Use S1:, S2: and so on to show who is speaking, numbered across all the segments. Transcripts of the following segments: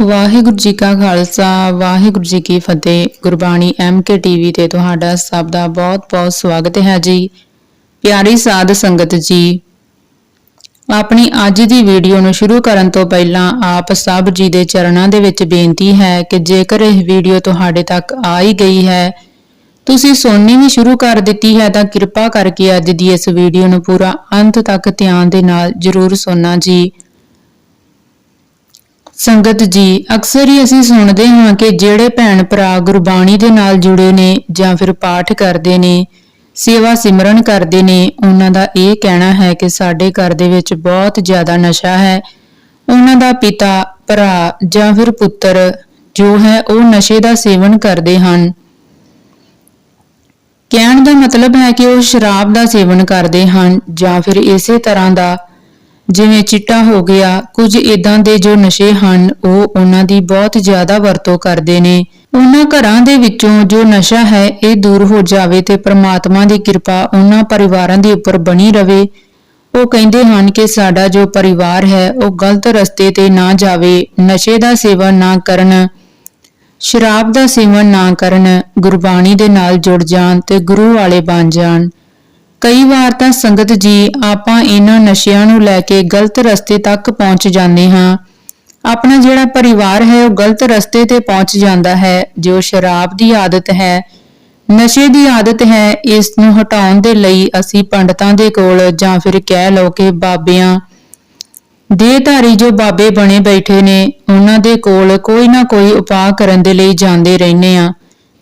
S1: ਵਾਹਿਗੁਰੂ ਜੀ ਕਾ ਖਾਲਸਾ, ਵਾਹਿਗੁਰੂ ਜੀ ਕੀ ਫਤਿਹ। Gurbani MK TV ਤੇ ਤੁਹਾਡਾ ਸਭ ਦਾ ਬਹੁਤ-ਬਹੁਤ ਸਵਾਗਤ ਹੈ ਜੀ। ਪਿਆਰੀ ਸਾਧ ਸੰਗਤ ਜੀ, ਆਪਣੀ ਅੱਜ ਦੀ ਵੀਡੀਓ ਨੂੰ ਸ਼ੁਰੂ ਕਰਨ ਤੋਂ ਪਹਿਲਾਂ ਆਪ ਸਭ ਜੀ ਦੇ ਚਰਨਾਂ ਦੇ ਵਿੱਚ ਬੇਨਤੀ ਹੈ ਕਿ ਜੇਕਰ ਇਹ ਵੀਡੀਓ ਤੁਹਾਡੇ ਤੱਕ ਆ ਹੀ ਗਈ ਹੈ, ਤੁਸੀਂ ਸੁਣਨੀ ਵੀ ਸ਼ੁਰੂ ਕਰ ਦਿੱਤੀ ਹੈ, ਤਾਂ ਕਿਰਪਾ ਕਰਕੇ ਅੱਜ ਦੀ ਇਸ ਵੀਡੀਓ ਨੂੰ ਪੂਰਾ ਅੰਤ ਤੱਕ ਧਿਆਨ ਦੇ ਨਾਲ ਜ਼ਰੂਰ ਸੁਣਨਾ ਜੀ। ਸੰਗਤ ਜੀ, ਅਕਸਰ ਹੀ ਅਸੀਂ ਸੁਣਦੇ ਹਾਂ ਕਿ ਜਿਹੜੇ ਭੈਣ ਭਰਾ ਗੁਰਬਾਣੀ ਦੇ ਨਾਲ ਜੁੜੇ ਨੇ ਜਾਂ ਫਿਰ ਪਾਠ ਕਰਦੇ ਨੇ, ਸੇਵਾ ਸਿਮਰਨ ਕਰਦੇ ਨੇ, ਉਹਨਾਂ ਦਾ ਇਹ ਕਹਿਣਾ ਹੈ ਕਿ ਸਾਡੇ ਘਰ ਦੇ ਵਿੱਚ ਬਹੁਤ ਜ਼ਿਆਦਾ ਨਸ਼ਾ ਹੈ। ਉਹਨਾਂ ਦਾ ਪਿਤਾ, ਭਰਾ ਜਾਂ ਫਿਰ ਪੁੱਤਰ ਜੋ ਹੈ ਉਹ ਨਸ਼ੇ ਦਾ ਸੇਵਨ ਕਰਦੇ ਹਨ। ਕਹਿਣ ਦਾ ਮਤਲਬ ਹੈ ਕਿ ਉਹ ਸ਼ਰਾਬ ਦਾ ਸੇਵਨ ਕਰਦੇ ਹਨ ਜਾਂ ਫਿਰ ਇਸੇ ਤਰ੍ਹਾਂ ਦਾ ਜਿਵੇਂ ਚਿੱਟਾ ਹੋ ਗਿਆ, ਕੁਝ ਇਦਾਂ ਦੇ ਜੋ ਨਸ਼ੇ ਹਨ, ਉਹ ਉਹਨਾਂ ਦੀ ਬਹੁਤ ਜ਼ਿਆਦਾ ਵਰਤੋਂ ਕਰਦੇ ਨੇ। ਉਹਨਾਂ ਘਰਾਂ ਦੇ ਵਿੱਚੋਂ ਜੋ ਨਸ਼ਾ ਹੈ, ਇਹ ਦੂਰ ਹੋ ਜਾਵੇ ਤੇ ਪ੍ਰਮਾਤਮਾ ਦੀ ਕਿਰਪਾ ਉਹਨਾਂ ਪਰਿਵਾਰਾਂ ਦੇ ਉੱਪਰ ਬਣੀ ਰਵੇ। ਉਹ ਕਹਿੰਦੇ ਹਨ ਕਿ ਸਾਡਾ ਜੋ ਪਰਿਵਾਰ ਹੈ, ਉਹ ਗਲਤ ਰਸਤੇ ਤੇ ਨਾ ਜਾਵੇ, ਨਸ਼ੇ ਦਾ ਸੇਵਨ ਨਾ ਕਰਨ, ਸ਼ਰਾਬ ਦਾ ਸੇਵਨ ਨਾ ਕਰਨ, ਗੁਰਬਾਣੀ ਦੇ ਨਾਲ ਜੁੜ ਜਾਣ ਤੇ ਗੁਰੂ ਵਾਲੇ ਬਣ ਜਾਣ। ਕਈ ਵਾਰ ਤਾਂ ਸੰਗਤ ਜੀ ਆਪਾਂ ਇਹਨਾਂ ਨਸ਼ਿਆਂ ਨੂੰ ਲੈ ਕੇ ਗਲਤ ਰਸਤੇ ਤੱਕ ਪਹੁੰਚ ਜਾਂਦੇ ਹਾਂ। ਆਪਣਾ ਜਿਹੜਾ ਪਰਿਵਾਰ ਹੈ, ਉਹ ਗਲਤ ਰਸਤੇ ਤੇ ਪਹੁੰਚ ਜਾਂਦਾ ਹੈ, ਜੋ ਸ਼ਰਾਬ ਦੀ ਆਦਤ ਹੈ। ਨਸ਼ੇ ਦੀ ਆਦਤ ਹੈ, ਇਸ ਨੂੰ ਹਟਾਉਣ ਦੇ ਲਈ ਅਸੀਂ ਪੰਡਤਾਂ ਦੇ ਕੋਲ ਜਾਂ ਫਿਰ ਕਹਿ ਲਓ ਕਿ ਬਾਬਿਆਂ ਦੇਹਧਾਰੀ ਜੋ ਬਾਬੇ ਬਣੇ ਬੈਠੇ ਨੇ, ਉਹਨਾਂ ਦੇ ਕੋਲ ਕੋਈ ਨਾ ਕੋਈ ਉਪਾਅ ਕਰਨ ਦੇ ਲਈ ਜਾਂਦੇ ਰਹਿੰਦੇ ਆ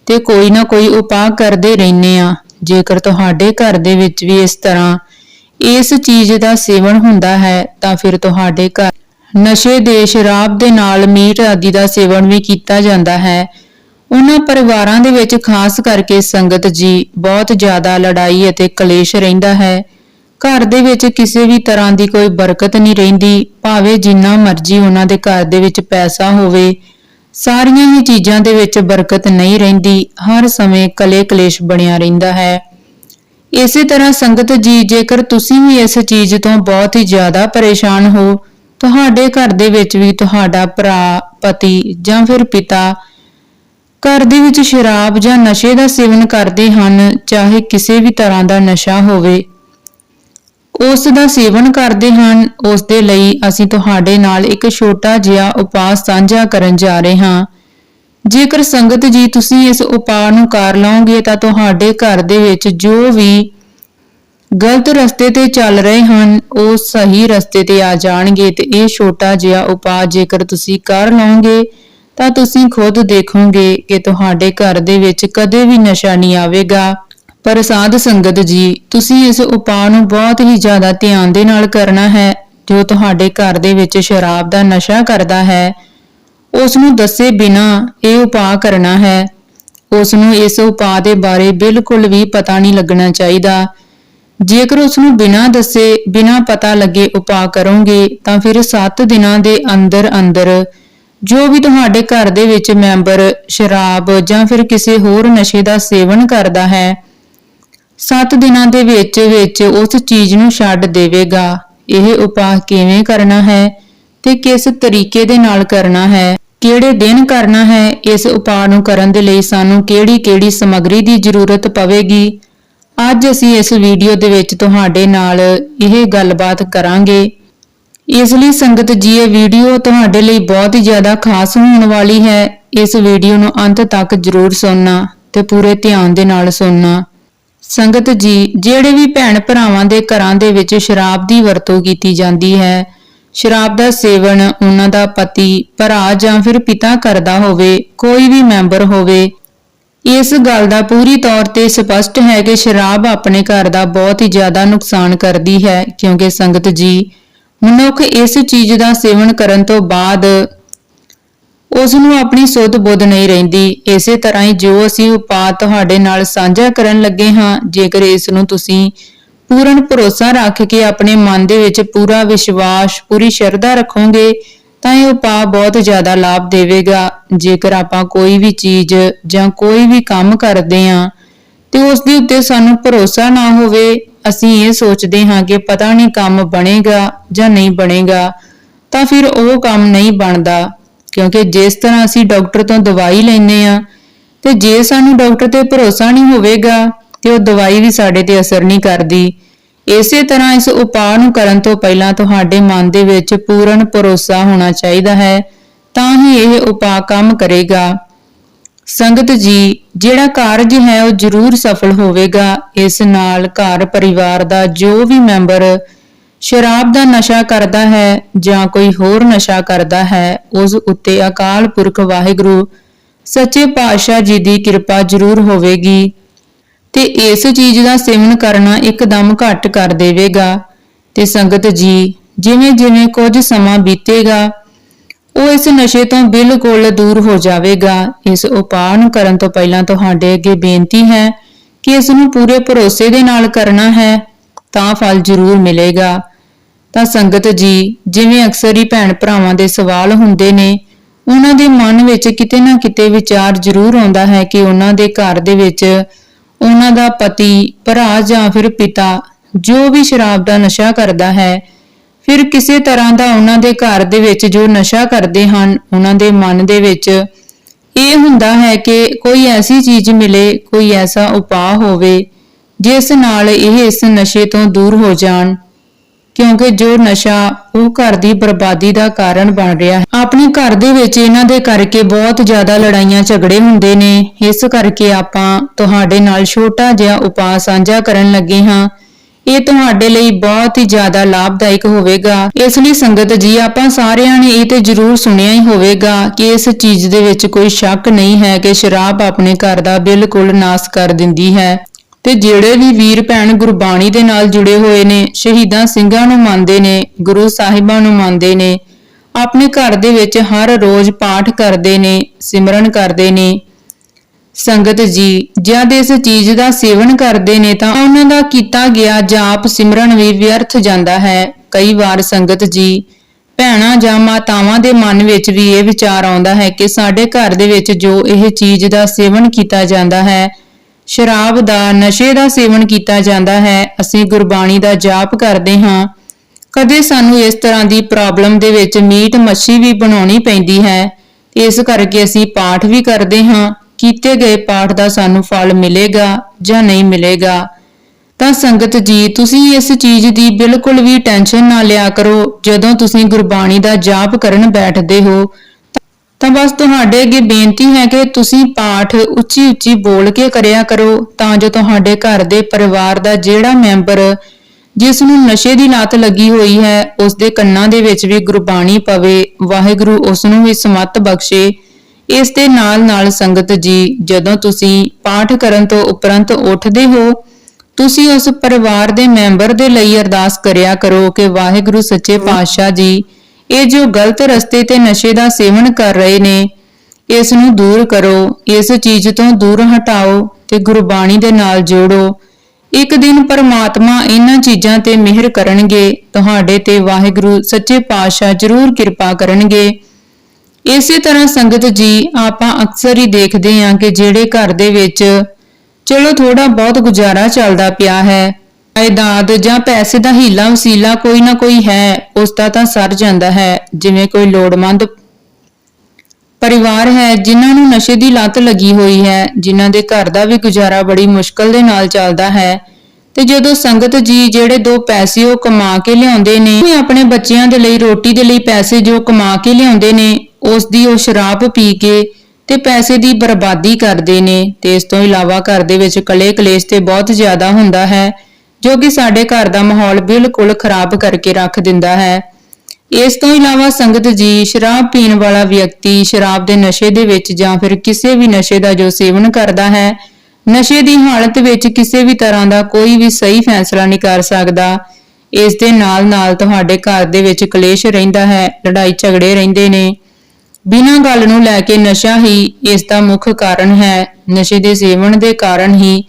S1: ਤੇ ਕੋਈ ਨਾ ਕੋਈ ਉਪਾਅ ਕਰਦੇ ਰਹਿੰਦੇ ਆ ਜੇਕਰ ਤੁਹਾਡੇ ਘਰ ਦੇ ਵਿੱਚ ਵੀ ਇਸ ਤਰ੍ਹਾਂ ਇਸ ਚੀਜ਼ ਦਾ ਸੇਵਨ ਹੁੰਦਾ ਹੈ, ਤਾਂ ਫਿਰ ਤੁਹਾਡੇ ਘਰ ਨਸ਼ੇ ਦੇ ਸ਼ਰਾਬ ਦੇ ਨਾਲ ਮੀਟ ਆਦਿ ਦਾ ਸੇਵਨ ਵੀ ਕੀਤਾ ਜਾਂਦਾ ਹੈ। ਉਹਨਾਂ ਪਰਿਵਾਰਾਂ ਦੇ ਵਿੱਚ ਖਾਸ ਕਰਕੇ ਸੰਗਤ ਜੀ ਬਹੁਤ ਜ਼ਿਆਦਾ ਲੜਾਈ ਅਤੇ ਕਲੇਸ਼ ਰਹਿੰਦਾ ਹੈ। ਘਰ ਦੇ ਵਿੱਚ ਕਿਸੇ ਵੀ ਤਰ੍ਹਾਂ ਦੀ ਕੋਈ ਬਰਕਤ ਨਹੀਂ ਰਹਿੰਦੀ, ਭਾਵੇਂ ਜਿੰਨਾ ਮਰਜ਼ੀ ਉਹਨਾਂ ਦੇ ਘਰ ਦੇ ਵਿੱਚ ਪੈਸਾ ਹੋਵੇ ਸਾਰੀਆਂ ਹੀ ਚੀਜ਼ਾਂ ਦੇ ਵਿੱਚ ਬਰਕਤ ਨਹੀਂ ਰਹਿੰਦੀ, ਹਰ ਸਮੇਂ ਕਲੇ ਕਲੇਸ਼ ਬਣਿਆ ਰਹਿੰਦਾ ਹੈ। ਇਸੇ ਤਰ੍ਹਾਂ ਸੰਗਤ ਜੀ, ਜੇਕਰ ਤੁਸੀਂ ਵੀ ਇਸ ਚੀਜ਼ ਤੋਂ ਬਹੁਤ ਹੀ ਜ਼ਿਆਦਾ ਪਰੇਸ਼ਾਨ ਹੋ, ਤੁਹਾਡੇ ਘਰ ਦੇ ਵਿੱਚ ਵੀ ਤੁਹਾਡਾ ਭਰਾ, ਪਤੀ ਜਾਂ ਫਿਰ ਪਿਤਾ ਘਰ ਦੇ ਵਿੱਚ ਸ਼ਰਾਬ ਜਾਂ ਨਸ਼ੇ ਦਾ ਸੇਵਨ ਕਰਦੇ ਹਨ, ਚਾਹੇ ਕਿਸੇ ਵੀ ਤਰ੍ਹਾਂ ਦਾ ਨਸ਼ਾ ਹੋਵੇ। ਉਸ ਦਾ ਸੇਵਨ ਕਰਦੇ ਹਨ ਉਸ ਦੇ ਲਈ ਅਸੀਂ ਤੁਹਾਡੇ ਨਾਲ ਇੱਕ ਛੋਟਾ ਜਿਹਾ ਉਪਾਅ ਸਾਂਝਾ ਕਰਨ ਜਾ ਰਹੇ ਹਾਂ। ਜੇਕਰ ਸੰਗਤ ਜੀ ਤੁਸੀਂ ਇਸ ਉਪਾਅ ਨੂੰ ਕਰ ਲਓਗੇ ਤਾਂ ਤੁਹਾਡੇ ਘਰ ਦੇ ਵਿੱਚ ਜੋ ਵੀ ਗਲਤ ਰਸਤੇ ਤੇ ਚੱਲ ਰਹੇ ਹਨ, ਉਹ ਸਹੀ ਰਸਤੇ ਤੇ ਆ ਜਾਣਗੇ ਤੇ ਇਹ ਛੋਟਾ ਜਿਹਾ ਉਪਾਅ ਜੇਕਰ ਤੁਸੀਂ ਕਰ ਲਓਗੇ ਤਾਂ ਤੁਸੀਂ ਖੁਦ ਦੇਖੋਗੇ ਕਿ ਤੁਹਾਡੇ ਘਰ ਦੇ ਵਿੱਚ ਕਦੇ ਵੀ ਨਸ਼ਾ ਨਹੀਂ ਆਵੇਗਾ। ਪਰ ਸਾਧ ਸੰਗਤ ਜੀ, ਤੁਸੀਂ ਇਸ ਉਪਾਅ ਨੂੰ ਬਹੁਤ ਹੀ ਜ਼ਿਆਦਾ ਧਿਆਨ ਦੇ ਨਾਲ ਕਰਨਾ ਹੈ, ਜੋ ਤੁਹਾਡੇ ਘਰ ਦੇ ਵਿੱਚ ਸ਼ਰਾਬ ਦਾ ਨਸ਼ਾ ਕਰਦਾ ਹੈ। ਉਸ ਨੂੰ ਦੱਸੇ ਬਿਨਾ ਇਹ ਉਪਾਅ ਕਰਨਾ ਹੈ। ਉਸ ਨੂੰ ਇਸ ਉਪਾਅ ਦੇ ਬਾਰੇ ਬਿਲਕੁਲ ਵੀ ਪਤਾ ਨਹੀਂ ਲੱਗਣਾ ਚਾਹੀਦਾ। ਜੇਕਰ ਉਸ ਨੂੰ ਬਿਨਾ ਦੱਸੇ, ਬਿਨਾ ਪਤਾ ਲੱਗੇ ਉਪਾਅ ਕਰੋਗੇ, ਤਾਂ ਫਿਰ 7 ਦਿਨਾਂ ਦੇ ਅੰਦਰ ਅੰਦਰ ਜੋ ਵੀ ਤੁਹਾਡੇ ਘਰ ਦੇ ਵਿੱਚ ਮੈਂਬਰ ਸ਼ਰਾਬ ਜਾਂ ਫਿਰ ਕਿਸੇ ਹੋਰ ਨਸ਼ੇ ਦਾ ਸੇਵਨ ਕਰਦਾ ਹੈ ਸੱਤ ਦਿਨਾਂ ਦੇ ਵਿੱਚ ਵਿੱਚ ਉਸ ਚੀਜ਼ ਨੂੰ ਛੱਡ ਦੇਵੇਗਾ। ਇਹ ਉਪਾਅ ਕਿਵੇਂ ਕਰਨਾ ਹੈ ਤੇ ਕਿਸ ਤਰੀਕੇ ਦੇ ਨਾਲ ਕਰਨਾ ਹੈ? ਕਿਹੜੇ ਦਿਨ ਕਰਨਾ ਹੈ? ਇਸ ਉਪਾਅ ਨੂੰ ਕਰਨ ਦੇ ਲਈ ਸਾਨੂੰ ਕਿਹੜੀ-ਕਿਹੜੀ ਸਮੱਗਰੀ ਦੀ ਜ਼ਰੂਰਤ ਪਵੇਗੀ? ਅੱਜ ਅਸੀਂ ਇਸ ਵੀਡੀਓ ਦੇ ਵਿੱਚ ਤੁਹਾਡੇ ਨਾਲ ਇਹ ਗੱਲਬਾਤ ਕਰਾਂਗੇ। ਇਸ ਲਈ ਸੰਗਤ ਜੀ, ਇਹ ਵੀਡੀਓ ਤੁਹਾਡੇ ਲਈ ਬਹੁਤ ਹੀ ਜ਼ਿਆਦਾ ਖਾਸ ਹੋਣ ਵਾਲੀ ਹੈ। ਇਸ ਵੀਡੀਓ ਨੂੰ ਅੰਤ ਤੱਕ ਜ਼ਰੂਰ ਸੁਣਨਾ ਤੇ ਪੂਰੇ ਧਿਆਨ ਦੇ ਨਾਲ ਸੁਣਨਾ। ਸੰਗਤ ਜੀ, ਜਿਹੜੇ ਵੀ ਭੈਣ ਭਰਾਵਾਂ ਦੇ ਘਰਾਂ ਦੇ ਵਿੱਚ ਸ਼ਰਾਬ ਦੀ ਵਰਤੋਂ ਕੀਤੀ ਜਾਂਦੀ ਹੈ, ਸ਼ਰਾਬ ਦਾ ਸੇਵਨ ਉਹਨਾਂ ਦਾ ਪਤੀ, ਭਰਾ ਜਾਂ ਫਿਰ ਪਿਤਾ ਕਰਦਾ ਹੋਵੇ, ਕੋਈ ਵੀ ਮੈਂਬਰ ਹੋਵੇ, ਇਸ ਗੱਲ ਦਾ ਪੂਰੀ ਤੌਰ ਤੇ ਸਪਸ਼ਟ ਹੈ ਕਿ ਸ਼ਰਾਬ ਆਪਣੇ ਘਰ ਦਾ ਬਹੁਤ ਹੀ ਜ਼ਿਆਦਾ ਨੁਕਸਾਨ ਕਰਦੀ ਹੈ, ਕਿਉਂਕਿ ਸੰਗਤ ਜੀ, ਮਨੁੱਖ ਇਸ ਚੀਜ਼ ਦਾ ਸੇਵਨ ਕਰਨ ਤੋਂ ਬਾਅਦ ਉਸ ਨੂੰ ਆਪਣੀ ਸੁੱਧ ਬੁੱਧ ਨਹੀਂ ਰਹਿੰਦੀ। ਇਸੇ ਤਰ੍ਹਾਂ ਹੀ ਜੋ ਅਸੀਂ ਉਪਾਅ ਤੁਹਾਡੇ ਨਾਲ ਸਾਂਝਾ ਕਰਨ ਲੱਗੇ ਹਾਂ, ਜੇਕਰ ਇਸ ਨੂੰ ਤੁਸੀਂ ਪੂਰਨ ਭਰੋਸਾ ਰੱਖ ਕੇ ਆਪਣੇ ਮਨ ਦੇ ਵਿੱਚ ਪੂਰਾ ਵਿਸ਼ਵਾਸ, ਪੂਰੀ ਸ਼ਰਧਾ ਰੱਖੋਗੇ, ਤਾਂ ਇਹ ਉਪਾਅ ਬਹੁਤ ਜ਼ਿਆਦਾ ਲਾਭ ਦੇਵੇਗਾ। ਜੇਕਰ ਆਪਾਂ ਕੋਈ ਵੀ ਚੀਜ਼ ਜਾਂ ਕੋਈ ਵੀ ਕੰਮ ਕਰਦੇ ਹਾਂ ਤੇ ਉਸ ਦੇ ਉੱਤੇ ਸਾਨੂੰ ਭਰੋਸਾ ਨਾ ਹੋਵੇ, ਅਸੀਂ ਇਹ ਸੋਚਦੇ ਹਾਂ ਕਿ ਪਤਾ ਨਹੀਂ ਕੰਮ ਬਣੇਗਾ ਜਾਂ ਨਹੀਂ ਬਣੇਗਾ, ਤਾਂ ਫਿਰ ਉਹ ਕੰਮ ਨਹੀਂ ਬਣਦਾ। ਕਿਉਂਕਿ ਜਿਸ ਤਰ੍ਹਾਂ ਅਸੀਂ ਡਾਕਟਰ ਤੋਂ ਦਵਾਈ ਲੈਂਦੇ ਆ ਤੇ ਜੇ ਸਾਨੂੰ ਡਾਕਟਰ ਤੇ ਭਰੋਸਾ ਨਹੀਂ ਹੋਵੇਗਾ, ਤੇ ਉਹ ਦਵਾਈ ਵੀ ਸਾਡੇ ਤੇ ਅਸਰ ਨਹੀਂ ਕਰਦੀ। ਇਸੇ ਤਰ੍ਹਾਂ ਇਸ ਉਪਾਅ ਨੂੰ ਕਰਨ ਤੋਂ ਪਹਿਲਾਂ ਤੁਹਾਡੇ ਮਨ ਦੇ ਵਿੱਚ ਪੂਰਨ ਭਰੋਸਾ ਹੋਣਾ ਚਾਹੀਦਾ ਹੈ, ਤਾਂ ਹੀ ਇਹ ਉਪਾਅ ਕੰਮ ਕਰੇਗਾ। ਸੰਗਤ ਜੀ, ਜਿਹੜਾ ਕਾਰਜ ਹੈ ਉਹ ਜ਼ਰੂਰ ਸਫਲ ਹੋਵੇਗਾ। ਇਸ ਨਾਲ ਘਰ ਪਰਿਵਾਰ ਦਾ ਜੋ ਵੀ ਮੈਂਬਰ ਸ਼ਰਾਬ ਦਾ ਨਸ਼ਾ ਕਰਦਾ ਹੈ ਜਾਂ ਕੋਈ ਹੋਰ ਨਸ਼ਾ ਕਰਦਾ ਹੈ, ਉਸ ਉੱਤੇ ਅਕਾਲ ਪੁਰਖ ਵਾਹਿਗੁਰੂ ਸੱਚੇ ਪਾਤਸ਼ਾਹ ਜੀ ਦੀ ਕਿਰਪਾ ਜ਼ਰੂਰ ਹੋਵੇਗੀ ਤੇ ਇਸ ਚੀਜ਼ ਦਾ ਸੇਵਨ ਕਰਨਾ ਇੱਕਦਮ ਘੱਟ ਕਰ ਦੇਵੇਗਾ। ਤੇ ਸੰਗਤ ਜੀ, ਜਿਵੇਂ ਜਿਵੇਂ ਕੁਝ ਸਮਾਂ ਬੀਤੇਗਾ, ਉਹ ਇਸ ਨਸ਼ੇ ਤੋਂ ਬਿਲਕੁਲ ਦੂਰ ਹੋ ਜਾਵੇਗਾ। ਇਸ ਉਪਾਅ ਨੂੰ ਕਰਨ ਤੋਂ ਪਹਿਲਾਂ ਤੁਹਾਡੇ ਅੱਗੇ ਬੇਨਤੀ ਹੈ ਕਿ ਇਸ ਨੂੰ ਪੂਰੇ ਭਰੋਸੇ ਦੇ ਨਾਲ ਕਰਨਾ ਹੈ, ਤਾਂ ਫਲ ਜ਼ਰੂਰ ਮਿਲੇਗਾ। ਤਾਂ ਸੰਗਤ ਜੀ, ਜਿਵੇਂ ਅਕਸਰ ਹੀ ਭੈਣ ਭਰਾਵਾਂ ਦੇ ਸਵਾਲ ਹੁੰਦੇ ਨੇ, ਉਹਨਾਂ ਦੇ ਮਨ ਵਿੱਚ ਕਿਤੇ ਨਾ ਕਿਤੇ ਵਿਚਾਰ ਜ਼ਰੂਰ ਆਉਂਦਾ ਹੈ ਕਿ ਉਹਨਾਂ ਦੇ ਘਰ ਦੇ ਵਿੱਚ ਉਹਨਾਂ ਦਾ ਪਤੀ, ਭਰਾ ਜਾਂ ਫਿਰ ਪਿਤਾ ਜੋ ਵੀ ਸ਼ਰਾਬ ਦਾ ਨਸ਼ਾ ਕਰਦਾ ਹੈ, ਫਿਰ ਕਿਸੇ ਤਰ੍ਹਾਂ ਦਾ ਉਹਨਾਂ ਦੇ ਘਰ ਦੇ ਵਿੱਚ ਜੋ ਨਸ਼ਾ ਕਰਦੇ ਹਨ, ਉਹਨਾਂ ਦੇ ਮਨ ਦੇ ਵਿੱਚ ਇਹ ਹੁੰਦਾ ਹੈ ਕਿ ਕੋਈ ਐਸੀ ਚੀਜ਼ ਮਿਲੇ, ਕੋਈ ਐਸਾ ਉਪਾਅ ਹੋਵੇ, ਜਿਸ ਨਾਲ ਇਹ ਇਸ ਨਸ਼ੇ ਤੋਂ ਦੂਰ ਹੋ ਜਾਣ। ਕਿਉਂਕਿ ਜੋ ਨਸ਼ਾ ਉਹ ਘਰ ਦੀ ਬਰਬਾਦੀ ਦਾ ਕਾਰਨ ਬਣ ਰਿਹਾ ਹੈ। ਆਪਣੇ ਘਰ ਦੇ ਵਿੱਚ ਇਹਨਾਂ ਦੇ ਕਰਕੇ ਬਹੁਤ ਜ਼ਿਆਦਾ ਲੜਾਈਆਂ ਝਗੜੇ ਹੁੰਦੇ ਨੇ। ਇਸ ਕਰਕੇ ਆਪਾਂ ਤੁਹਾਡੇ ਨਾਲ ਛੋਟਾ ਜਿਹਾ ਉਪਾਅ ਸਾਂਝਾ ਕਰਨ ਲੱਗੇ ਹਾਂ। ਇਹ ਤੁਹਾਡੇ ਲਈ ਬਹੁਤ ਹੀ ਜ਼ਿਆਦਾ ਲਾਭਦਾਇਕ ਹੋਵੇਗਾ। ਇਸ ਲਈ ਸੰਗਤ ਜੀ, ਆਪਾਂ ਸਾਰਿਆਂ ਨੇ ਇਹ ਤੇ ਜ਼ਰੂਰ ਸੁਣਿਆ ਹੀ ਹੋਵੇਗਾ ਕਿ ਇਸ ਚੀਜ਼ ਦੇ ਵਿੱਚ ਕੋਈ ਸ਼ੱਕ ਨਹੀਂ ਹੈ ਕਿ ਸ਼ਰਾਬ ਆਪਣੇ ਘਰ ਦਾ ਬਿਲਕੁਲ ਨਾਸ ਕਰ ਦਿੰਦੀ ਹੈ। ਤੇ ਜਿਹੜੇ ਵੀ ਵੀਰ ਭੈਣ ਗੁਰਬਾਣੀ ਦੇ ਨਾਲ ਜੁੜੇ ਹੋਏ ਨੇ, ਸ਼ਹੀਦਾਂ ਸਿੰਘਾਂ ਨੂੰ ਮੰਨਦੇ ਨੇ, ਗੁਰੂ ਸਾਹਿਬਾਂ ਨੂੰ ਮੰਨਦੇ ਨੇ, ਆਪਣੇ ਘਰ ਦੇ ਵਿੱਚ ਹਰ ਰੋਜ਼ ਪਾਠ ਕਰਦੇ ਨੇ, ਸਿਮਰਨ ਕਰਦੇ ਨੇ। ਸੰਗਤ ਜੀ, ਜਦ ਇਸ ਚੀਜ਼ ਦਾ ਸੇਵਨ ਕਰਦੇ ਨੇ ਤਾਂ ਉਹਨਾਂ ਦਾ ਕੀਤਾ ਗਿਆ ਜਾਪ ਸਿਮਰਨ ਵੀ ਵਿਅਰਥ ਜਾਂਦਾ ਹੈ। ਕਈ ਵਾਰ ਸੰਗਤ ਜੀ, ਭੈਣਾਂ ਜਾਂ ਮਾਤਾਵਾਂ ਦੇ ਮਨ ਵਿੱਚ ਵੀ ਇਹ ਵਿਚਾਰ ਆਉਂਦਾ ਹੈ ਕਿ ਸਾਡੇ ਘਰ ਦੇ ਵਿੱਚ ਜੋ ਇਹ ਚੀਜ਼ ਦਾ ਸੇਵਨ ਕੀਤਾ ਜਾਂਦਾ ਹੈ ਸ਼ਰਾਬ ਦਾ ਨਸ਼ੇ ਦਾ ਸੇਵਨ ਕੀਤਾ ਜਾਂਦਾ ਹੈ, ਅਸੀਂ ਗੁਰਬਾਣੀ ਦਾ ਜਾਪ ਕਰਦੇ ਹਾਂ। ਕਦੇ ਸਾਨੂੰ ਇਸ ਤਰ੍ਹਾਂ ਦੀ ਪ੍ਰੋਬਲਮ ਦੇ ਵਿੱਚ ਮੀਟ ਮੱਛੀ ਵੀ ਬਣਾਉਣੀ ਪੈਂਦੀ ਹੈ। ਇਸ ਕਰਕੇ ਅਸੀਂ ਪਾਠ ਵੀ ਕਰਦੇ ਹਾਂ, ਕੀਤੇ ਗਏ ਪਾਠ ਦਾ ਸਾਨੂੰ ਫਲ ਮਿਲੇਗਾ ਜਾਂ ਨਹੀਂ ਮਿਲੇਗਾ। ਤਾਂ ਸੰਗਤ ਜੀ, ਤੁਸੀਂ ਇਸ ਚੀਜ਼ ਦੀ ਬਿਲਕੁਲ ਵੀ ਟੈਨਸ਼ਨ ਨਾ ਲਿਆ ਕਰੋ। ਜਦੋਂ ਤੁਸੀਂ ਗੁਰਬਾਣੀ ਦਾ ਜਾਪ ਕਰਨ ਬੈਠਦੇ ਹੋ ਤਾਂ ਬਸ ਤੁਹਾਡੇ ਅੱਗੇ ਬੇਨਤੀ ਹੈ ਕਿ ਤੁਸੀਂ ਪਾਠ ਉੱਚੀ ਉੱਚੀ ਬੋਲ ਕੇ ਕਰਿਆ ਕਰੋ, ਤਾਂ ਜੋ ਤੁਹਾਡੇ ਘਰ ਦੇ ਪਰਿਵਾਰ ਦਾ ਜਿਹੜਾ ਮੈਂਬਰ ਜਿਸ ਨੂੰ ਨਸ਼ੇ ਦੀ ਲਤ ਲੱਗੀ ਹੋਈ ਹੈ ਉਸ ਦੇ ਕੰਨਾਂ ਦੇ ਵਿੱਚ ਵੀ ਗੁਰਬਾਣੀ ਪਵੇ, ਵਾਹਿਗੁਰੂ ਉਸ ਨੂੰ ਵੀ ਸਮਤ ਬਖਸ਼ੇ। ਇਸ ਦੇ ਨਾਲ ਨਾਲ ਸੰਗਤ ਜੀ, ਜਦੋਂ ਤੁਸੀਂ ਪਾਠ ਕਰਨ ਤੋਂ ਉਪਰੰਤ ਉੱਠਦੇ ਹੋ, ਤੁਸੀਂ ਉਸ ਪਰਿਵਾਰ ਦੇ ਮੈਂਬਰ ਦੇ ਲਈ ਅਰਦਾਸ ਕਰਿਆ ਕਰੋ ਕਿ ਵਾਹਿਗੁਰੂ ਸੱਚੇ ਪਾਤਸ਼ਾਹ ਜੀ ਇਹ ਜੋ ਗਲਤ ਰਸਤੇ ਤੇ ਨਸ਼ੇ ਦਾ ਸੇਵਨ ਕਰ ਰਹੇ ਨੇ, ਇਸ ਨੂੰ ਦੂਰ ਕਰੋ, ਇਸ ਚੀਜ਼ ਤੋਂ ਦੂਰ ਹਟਾਓ ਤੇ ਗੁਰਬਾਣੀ ਦੇ ਨਾਲ ਜੋੜੋ। ਇੱਕ ਦਿਨ ਪਰਮਾਤਮਾ ਇਹਨਾਂ ਚੀਜ਼ਾਂ ਤੇ ਮਿਹਰ ਕਰਨਗੇ, ਤੁਹਾਡੇ ਤੇ ਵਾਹਿਗੁਰੂ ਸੱਚੇ ਪਾਤਸ਼ਾਹ ਜ਼ਰੂਰ ਕਿਰਪਾ ਕਰਨਗੇ। ਇਸੇ ਤਰ੍ਹਾਂ ਸੰਗਤ ਜੀ, ਆਪਾਂ ਅਕਸਰ ਹੀ ਦੇਖਦੇ ਹਾਂ ਕਿ ਜਿਹੜੇ ਘਰ ਦੇ ਵਿੱਚ, ਚਲੋ ਥੋੜਾ ਬਹੁਤ ਗੁਜ਼ਾਰਾ ਚੱਲਦਾ ਪਿਆ ਹੈ ਜਾਇਦਾਦ ਜਾਂ ਪੈਸੇ ਦਾ ਹੀਲਾ ਵਸੀਲਾ ਕੋਈ ਨਾ ਕੋਈ ਹੈ, ਉਸ ਦਾ ਤਾਂ ਸਰ ਜਾਂਦਾ ਹੈ, ਜਿਵੇਂ ਕੋਈ ਲੋੜਵੰਦ ਪਰਿਵਾਰ ਹੈ, ਜਿਨ੍ਹਾਂ ਨੂੰ ਨਸ਼ੇ ਦੀ ਲਤ ਲੱਗੀ ਹੋਈ ਹੈ, ਜਿਨ੍ਹਾਂ ਦੇ ਘਰ ਦਾ ਵੀ ਗੁਜ਼ਾਰਾ ਬੜੀ ਮੁਸ਼ਕਲ ਦੇ ਨਾਲ ਚੱਲਦਾ ਹੈ। ਤੇ ਜਦੋਂ ਸੰਗਤ ਜੀ ਜਿਹੜੇ ਦੋ ਪੈਸੇ ਉਹ ਕਮਾ ਕੇ ਲਿਆਉਂਦੇ ਨੇ, ਉਹ ਆਪਣੇ ਬੱਚਿਆਂ ਦੇ ਲਈ, ਰੋਟੀ ਦੇ ਲਈ ਪੈਸੇ ਜੋ ਕਮਾ ਕੇ ਲਿਆਉਂਦੇ ਨੇ, ਉਸ ਦੀ ਉਹ ਸ਼ਰਾਬ ਪੀ ਕੇ ਤੇ ਪੈਸੇ ਦੀ ਬਰਬਾਦੀ ਕਰਦੇ ਨੇ, ਤੇ ਇਸ ਤੋਂ ਇਲਾਵਾ ਘਰ ਦੇ ਵਿੱਚ ਕਲੇ ਕਲੇਸ਼ ਤੇ ਬਹੁਤ ਜ਼ਿਆਦਾ ਹੁੰਦਾ ਹੈ। ਜੋ ਕਿ ਸਾਡੇ ਘਰ ਦਾ ਮਾਹੌਲ ਬਿਲਕੁਲ ਖਰਾਬ ਕਰਕੇ ਰੱਖ ਦਿੰਦਾ ਹੈ। ਇਸ ਤੋਂ ਇਲਾਵਾ ਸੰਗਤ ਜੀ ਸ਼ਰਾਬ ਪੀਣ ਵਾਲਾ ਵਿਅਕਤੀ ਸ਼ਰਾਬ ਦੇ ਨਸ਼ੇ ਦੇ ਵਿੱਚ ਜਾਂ ਫਿਰ ਕਿਸੇ ਵੀ ਨਸ਼ੇ ਦਾ ਜੋ ਸੇਵਨ ਕਰਦਾ ਹੈ, ਨਸ਼ੇ ਦੀ ਹਾਲਤ ਵਿੱਚ ਕਿਸੇ ਵੀ ਤਰ੍ਹਾਂ ਦਾ ਕੋਈ ਵੀ ਸਹੀ ਫੈਸਲਾ ਨਹੀਂ ਕਰ ਸਕਦਾ। ਇਸ ਦੇ ਨਾਲ ਨਾਲ ਤੁਹਾਡੇ ਘਰ ਦੇ ਵਿੱਚ ਕਲੇਸ਼ ਰਹਿੰਦਾ ਹੈ, ਲੜਾਈ ਝਗੜੇ ਰਹਿੰਦੇ ਨੇ। ਬਿਨਾਂ ਗੱਲ ਨੂੰ ਲੈ ਕੇ ਨਸ਼ਾ ਹੀ ਇਸ ਦਾ ਮੁੱਖ ਕਾਰਨ ਹੈ। ਨਸ਼ੇ ਦੇ ਸੇਵਨ ਦੇ ਕਾਰਨ ਹੀ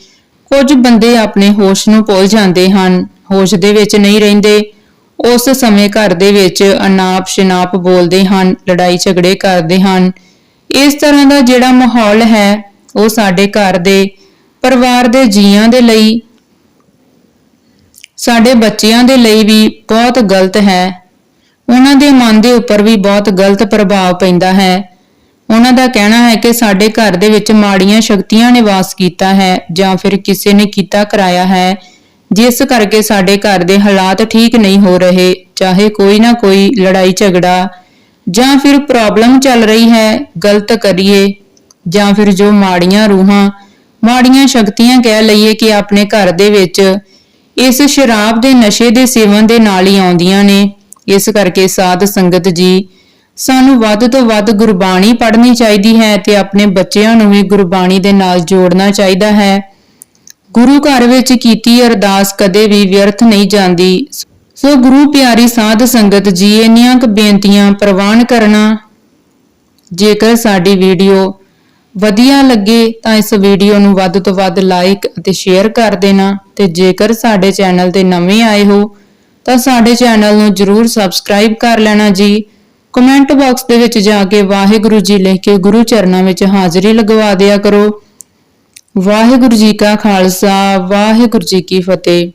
S1: ਕੁਝ ਬੰਦੇ ਆਪਣੇ ਹੋਸ਼ ਨੂੰ ਭੁੱਲ ਜਾਂਦੇ ਹਨ, ਹੋਸ਼ ਦੇ ਵਿੱਚ ਨਹੀਂ ਰਹਿੰਦੇ। ਉਸ ਸਮੇਂ ਘਰ ਦੇ ਵਿੱਚ ਅਨਾਪ ਸ਼ਨਾਪ ਬੋਲਦੇ ਹਨ, ਲੜਾਈ ਝਗੜੇ ਕਰਦੇ ਹਨ। ਇਸ ਤਰ੍ਹਾਂ ਦਾ ਜਿਹੜਾ ਮਾਹੌਲ ਹੈ, ਉਹ ਸਾਡੇ ਘਰ ਦੇ ਪਰਿਵਾਰ ਦੇ ਜੀਆਂ ਦੇ ਲਈ, ਸਾਡੇ ਬੱਚਿਆਂ ਦੇ ਲਈ ਵੀ ਬਹੁਤ ਗਲਤ ਹੈ। ਉਹਨਾਂ ਦੇ ਮਨ ਦੇ ਉੱਪਰ ਵੀ ਬਹੁਤ ਗਲਤ ਪ੍ਰਭਾਵ ਪੈਂਦਾ ਹੈ। ਉਹਨਾਂ ਦਾ ਕਹਿਣਾ ਹੈ ਕਿ ਸਾਡੇ ਘਰ ਦੇ ਵਿੱਚ ਮਾੜੀਆਂ ਸ਼ਕਤੀਆਂ ਨੇ ਵਾਸ ਕੀਤਾ ਹੈ ਜਾਂ ਫਿਰ ਕਿਸੇ ਨੇ ਕੀਤਾ ਕਰਾਇਆ ਹੈ, ਜਿਸ ਕਰਕੇ ਸਾਡੇ ਘਰ ਦੇ ਹਾਲਾਤ ਠੀਕ ਨਹੀਂ ਹੋ ਰਹੇ, ਚਾਹੇ ਕੋਈ ਨਾ ਕੋਈ ਲੜਾਈ ਝਗੜਾ ਜਾਂ ਫਿਰ ਪ੍ਰੋਬਲਮ ਚੱਲ ਰਹੀ ਹੈ, ਗਲਤ ਕਰੀਏ ਜਾਂ ਫਿਰ ਜੋ ਮਾੜੀਆਂ ਰੂਹਾਂ, ਮਾੜੀਆਂ ਸ਼ਕਤੀਆਂ ਕਹਿ ਲਈਏ ਕਿ ਆਪਣੇ ਘਰ ਦੇ ਵਿੱਚ ਇਸ ਸ਼ਰਾਬ ਦੇ ਨਸ਼ੇ ਦੇ ਸੇਵਨ ਦੇ ਨਾਲ ਹੀ ਆਉਂਦੀਆਂ ਨੇ, ਇਸ ਕਰਕੇ ਸਾਧ ਸੰਗਤ ਜੀ ਸਾਨੂੰ ਵੱਧ ਤੋਂ ਵੱਧ ਗੁਰਬਾਣੀ ਪੜ੍ਹਨੀ ਚਾਹੀਦੀ ਹੈ ਤੇ ਆਪਣੇ ਬੱਚਿਆਂ ਨੂੰ ਵੀ ਗੁਰਬਾਣੀ ਦੇ ਨਾਲ ਜੋੜਨਾ ਚਾਹੀਦਾ ਹੈ। ਗੁਰੂ ਘਰ ਵਿੱਚ ਕੀਤੀ ਅਰਦਾਸ ਕਦੇ ਵੀ ਵਿਅਰਥ ਨਹੀਂ ਜਾਂਦੀ। ਸੋ ਗੁਰੂ ਪਿਆਰੀ ਸਾਧ ਸੰਗਤ ਜੀ, ਇੰਨੀਆਂ ਕੁ ਬੇਨਤੀਆਂ ਪ੍ਰਵਾਨ ਕਰਨਾ। ਜੇਕਰ ਸਾਡੀ ਵੀਡੀਓ ਵਧੀਆ ਲੱਗੇ ਤਾਂ ਇਸ ਵੀਡੀਓ ਨੂੰ ਵੱਧ ਤੋਂ ਵੱਧ ਲਾਈਕ ਅਤੇ ਸ਼ੇਅਰ ਕਰ ਦੇਣਾ ਤੇ ਜੇਕਰ ਸਾਡੇ ਚੈਨਲ ਤੇ ਨਵੇਂ ਆਏ ਹੋ ਤਾਂ ਸਾਡੇ ਚੈਨਲ ਨੂੰ ਜਰੂਰ ਸਬਸਕ੍ਰਾਈਬ ਕਰ ਲੈਣਾ ਜੀ। ਕਮੈਂਟ ਬਾਕਸ ਦੇ ਵਿੱਚ ਜਾ ਕੇ ਵਾਹਿਗੁਰੂ ਜੀ ਲਿਖ ਕੇ ਗੁਰੂ ਚਰਨਾਂ ਵਿੱਚ ਹਾਜ਼ਰੀ ਲਗਵਾ ਦਿਆ ਕਰੋ। ਵਾਹਿਗੁਰੂ ਜੀ ਕਾ ਖਾਲਸਾ, ਵਾਹਿਗੁਰੂ ਜੀ ਕੀ ਫਤਿਹ।